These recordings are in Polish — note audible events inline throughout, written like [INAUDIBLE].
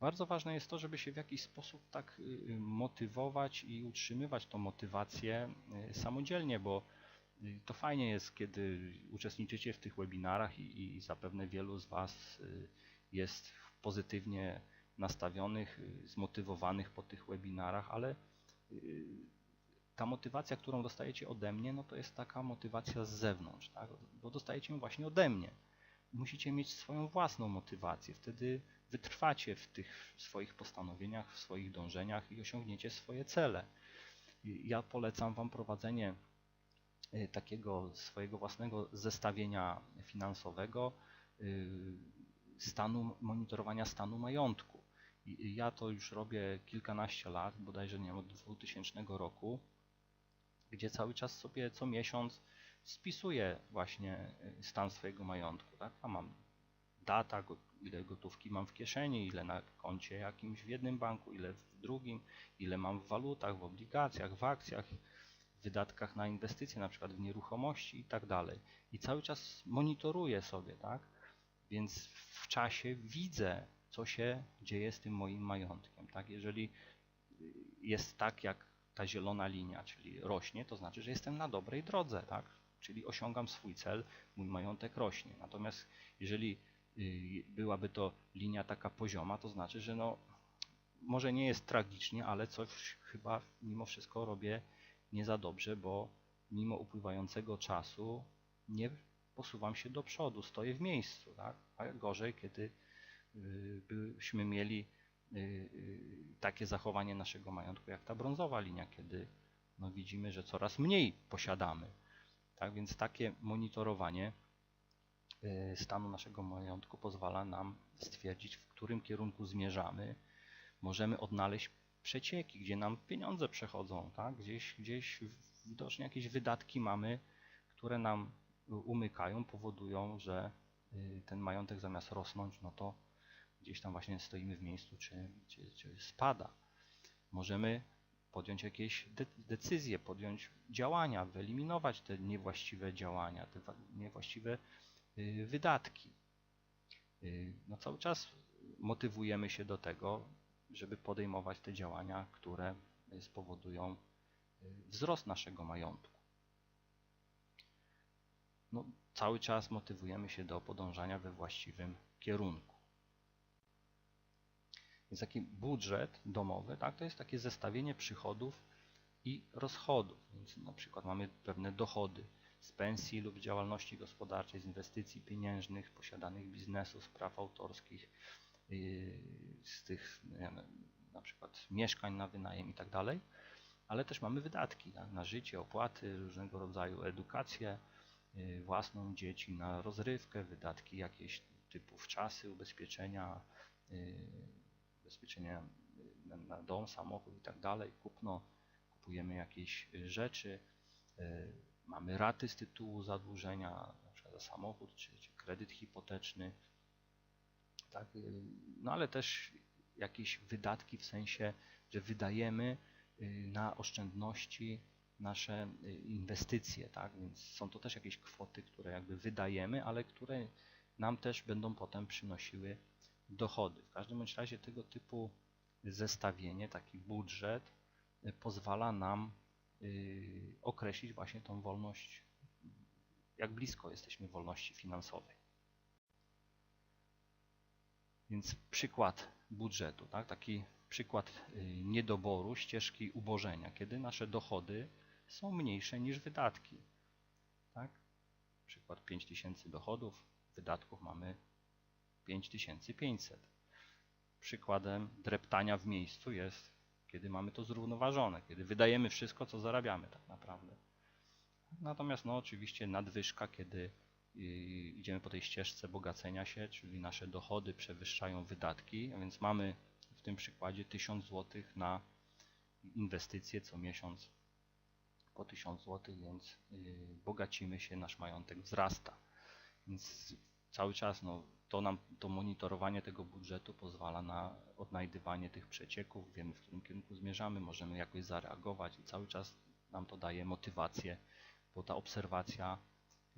Bardzo ważne jest to, żeby się w jakiś sposób tak y, motywować i utrzymywać tą motywację y, samodzielnie, bo y, to fajnie jest, kiedy uczestniczycie w tych webinarach i, i zapewne wielu z Was jest pozytywnie nastawionych, zmotywowanych po tych webinarach, ale ta motywacja, którą dostajecie ode mnie, no to jest taka motywacja z zewnątrz, tak? bo dostajecie ją właśnie ode mnie. Musicie mieć swoją własną motywację, wtedy wytrwacie w tych swoich postanowieniach, w swoich dążeniach i osiągniecie swoje cele. Ja polecam Wam prowadzenie y, takiego swojego własnego zestawienia finansowego, y, stanu, monitorowania stanu majątku. Ja to już robię kilkanaście lat, bodajże nie od 2000 roku, gdzie cały czas sobie co miesiąc spisuję właśnie y, stan swojego majątku. Tak? A mam data, ile gotówki mam w kieszeni, ile na koncie jakimś w jednym banku, ile w drugim, ile mam w walutach, w obligacjach, w akcjach, w wydatkach na inwestycje, na przykład w nieruchomości i tak dalej. I cały czas monitoruję sobie, tak? Więc w czasie widzę, co się dzieje z tym moim majątkiem, tak? Jeżeli jest tak, jak ta zielona linia, czyli rośnie, to znaczy, że jestem na dobrej drodze, tak? Czyli osiągam swój cel, mój majątek rośnie. Natomiast jeżeli byłaby to linia taka pozioma, to znaczy, że no, może nie jest tragicznie, ale coś chyba mimo wszystko robię nie za dobrze, bo mimo upływającego czasu nie posuwam się do przodu, stoję w miejscu. Tak? A gorzej, kiedy y, byśmy mieli y, takie zachowanie naszego majątku jak ta brązowa linia, kiedy no, widzimy, że coraz mniej posiadamy. Tak więc takie monitorowanie Y, stanu naszego majątku pozwala nam stwierdzić, w którym kierunku zmierzamy. Możemy odnaleźć przecieki, gdzie nam pieniądze przechodzą, tak? gdzieś, gdzieś widocznie jakieś wydatki mamy, które nam umykają, powodują, że y, ten majątek zamiast rosnąć, no to gdzieś tam właśnie stoimy w miejscu, czy, czy, czy spada. Możemy podjąć jakieś decyzje, podjąć działania, wyeliminować te niewłaściwe działania, te niewłaściwe Y, wydatki. Y, no cały czas motywujemy się do tego, żeby podejmować te działania, które spowodują y, wzrost naszego majątku. No, cały czas motywujemy się do podążania we właściwym kierunku. Więc taki budżet domowy, tak, to jest takie zestawienie przychodów i rozchodów. Więc na przykład mamy pewne dochody, z pensji lub działalności gospodarczej, z inwestycji pieniężnych, posiadanych biznesów, praw autorskich, yy, z tych na przykład mieszkań na wynajem i tak dalej, ale też mamy wydatki tak, na życie, opłaty, różnego rodzaju edukację yy, własną dzieci, na rozrywkę, wydatki jakieś typu wczasy, ubezpieczenia, yy, ubezpieczenia na dom, samochód i tak dalej, kupno, kupujemy jakieś rzeczy, mamy raty z tytułu zadłużenia, na przykład za samochód czy, czy kredyt hipoteczny, tak? no ale też jakieś wydatki w sensie, że wydajemy y, na oszczędności nasze y, inwestycje, tak? Więc są to też jakieś kwoty, które jakby wydajemy, ale które nam też będą potem przynosiły dochody. W każdym bądź razie tego typu zestawienie, taki budżet y, pozwala nam Y, określić właśnie tą wolność, jak blisko jesteśmy wolności finansowej. Więc przykład budżetu, tak? taki przykład y, niedoboru ścieżki ubożenia, kiedy nasze dochody są mniejsze niż wydatki. Tak? Przykład 5000 dochodów, wydatków mamy 5500. Przykładem dreptania w miejscu jest kiedy mamy to zrównoważone, kiedy wydajemy wszystko, co zarabiamy tak naprawdę. Natomiast no, oczywiście nadwyżka, kiedy y, idziemy po tej ścieżce bogacenia się, czyli nasze dochody przewyższają wydatki, a więc mamy w tym przykładzie 1000 zł na inwestycje co miesiąc po 1000 zł, więc y, bogacimy się, nasz majątek wzrasta. Więc cały czas no, to nam to monitorowanie tego budżetu pozwala na odnajdywanie tych przecieków, wiemy w którym kierunku zmierzamy, możemy jakoś zareagować i cały czas nam to daje motywację, bo ta obserwacja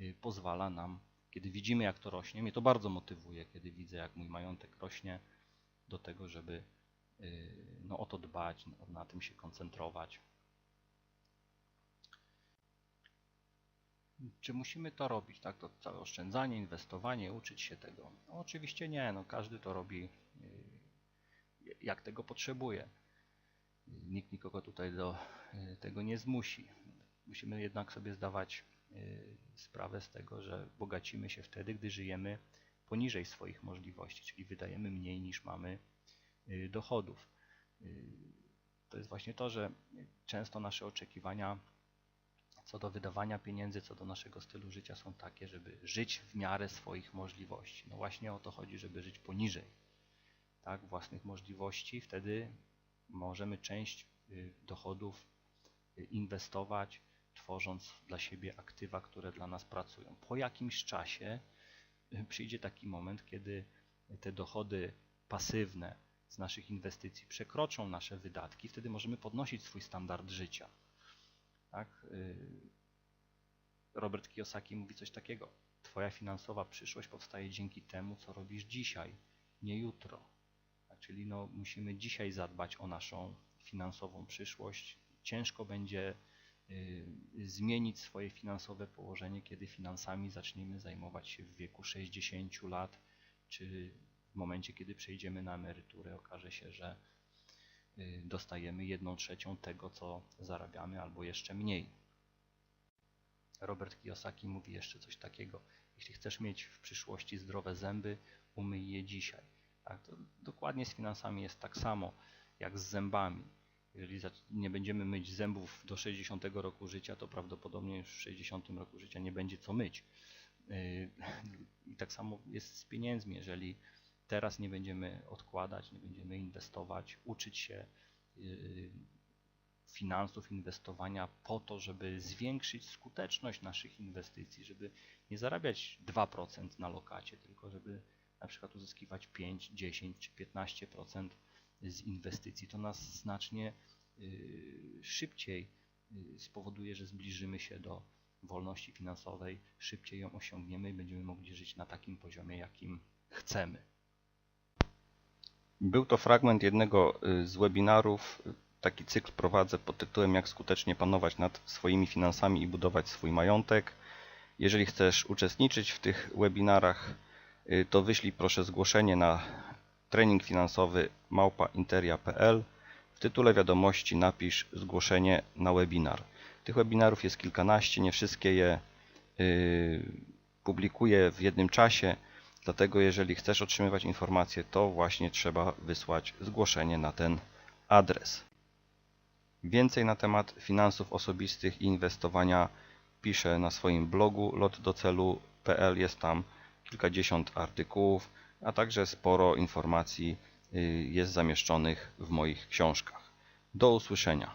y, pozwala nam, kiedy widzimy jak to rośnie, mnie to bardzo motywuje, kiedy widzę jak mój majątek rośnie, do tego, żeby no, o to dbać, na tym się koncentrować. Czy musimy to robić, tak? To całe oszczędzanie, inwestowanie, uczyć się tego? No, oczywiście nie, no, każdy to robi jak tego potrzebuje. Nikt nikogo tutaj do tego nie zmusi. Musimy jednak sobie zdawać sprawę z tego, że bogacimy się wtedy, gdy żyjemy poniżej swoich możliwości, czyli wydajemy mniej niż mamy dochodów. To jest właśnie to, że często nasze oczekiwania co do wydawania pieniędzy, co do naszego stylu życia są takie, żeby żyć w miarę swoich możliwości. No właśnie o to chodzi, żeby żyć poniżej tak, własnych możliwości. Wtedy możemy część y, dochodów y, inwestować, tworząc dla siebie aktywa, które dla nas pracują. Po jakimś czasie y, przyjdzie taki moment, kiedy te dochody pasywne z naszych inwestycji przekroczą nasze wydatki, wtedy możemy podnosić swój standard życia. Tak? Robert Kiyosaki mówi coś takiego. Twoja finansowa przyszłość powstaje dzięki temu, co robisz dzisiaj, nie jutro. Tak? Czyli no, musimy dzisiaj zadbać o naszą finansową przyszłość. Ciężko będzie y, zmienić swoje finansowe położenie, kiedy finansami zaczniemy zajmować się w wieku 60 lat, czy w momencie, kiedy przejdziemy na emeryturę, okaże się, że y, dostajemy jedną trzecią tego, co zarabiamy, albo jeszcze mniej. Robert Kiyosaki mówi jeszcze coś takiego. Jeśli chcesz mieć w przyszłości zdrowe zęby, umyj je dzisiaj. Tak? To dokładnie z finansami jest tak samo jak z zębami. Jeżeli nie będziemy myć zębów do 60 roku życia, to prawdopodobnie już w 60 roku życia nie będzie co myć. Yy, [LAUGHS] I tak samo jest z pieniędzmi. Jeżeli teraz nie będziemy odkładać, nie będziemy inwestować, uczyć się yy, finansów, inwestowania po to, żeby zwiększyć skuteczność naszych inwestycji, żeby nie zarabiać 2% na lokacie, tylko żeby na przykład uzyskiwać 5, 10 czy 15% z inwestycji, to nas znacznie y, szybciej y, spowoduje, że zbliżymy się do wolności finansowej, szybciej ją osiągniemy i będziemy mogli żyć na takim poziomie, jakim chcemy. Był to fragment jednego y, z webinarów. Taki cykl prowadzę pod tytułem Jak skutecznie panować nad swoimi finansami i budować swój majątek. Jeżeli chcesz uczestniczyć w tych webinarach, Y, to wyślij proszę zgłoszenie na trening finansowy małpainteria.pl. W tytule wiadomości napisz zgłoszenie na webinar. Tych webinarów jest kilkanaście, nie wszystkie je yy, publikuję w jednym czasie, dlatego jeżeli chcesz otrzymywać informacje, to właśnie trzeba wysłać zgłoszenie na ten adres. Więcej na temat finansów osobistych i inwestowania piszę na swoim blogu lotdocelu.pl. Jest tam kilkadziesiąt artykułów, a także sporo informacji y, jest zamieszczonych w moich książkach. Do usłyszenia.